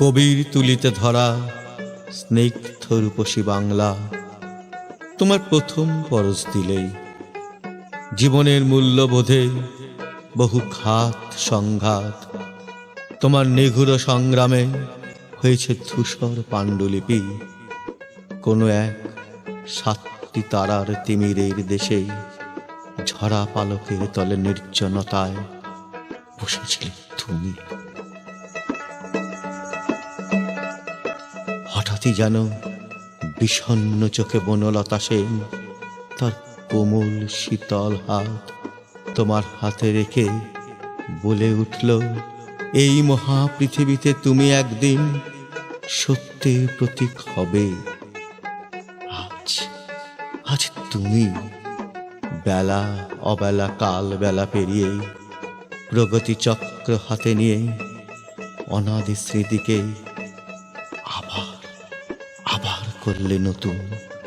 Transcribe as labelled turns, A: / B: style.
A: কবির তুলিতে ধরা স্নিগ্ধ রূপসী বাংলা। তোমার প্রথম পরশ দিলেই জীবনের মূল্যবোধে বহু খাত সংঘাত। তোমার নিঘুর সংগ্রামে হয়েছে ধূসর পাণ্ডুলিপি। কোনো এক সাতটি তারার তিমিরের দেশে ঝরা পালকের তলে নির্জনতায় বসেছিলে তুমি। হঠাৎই যেন বিষণ্ণ চোখে বনলতা সেন, তার কোমল শীতল হাত তোমার হাতে রেখে বলে উঠল, এই মহাপৃথিবীতে তুমি একদিন সত্যের প্রতীক হবে। আজ আজ তুমি বেলা অবেলা কাল বেলা পেরিয়ে প্রগতি চক্র হাতে নিয়ে অনাদি স্মৃতিকে আবার con l'enotum.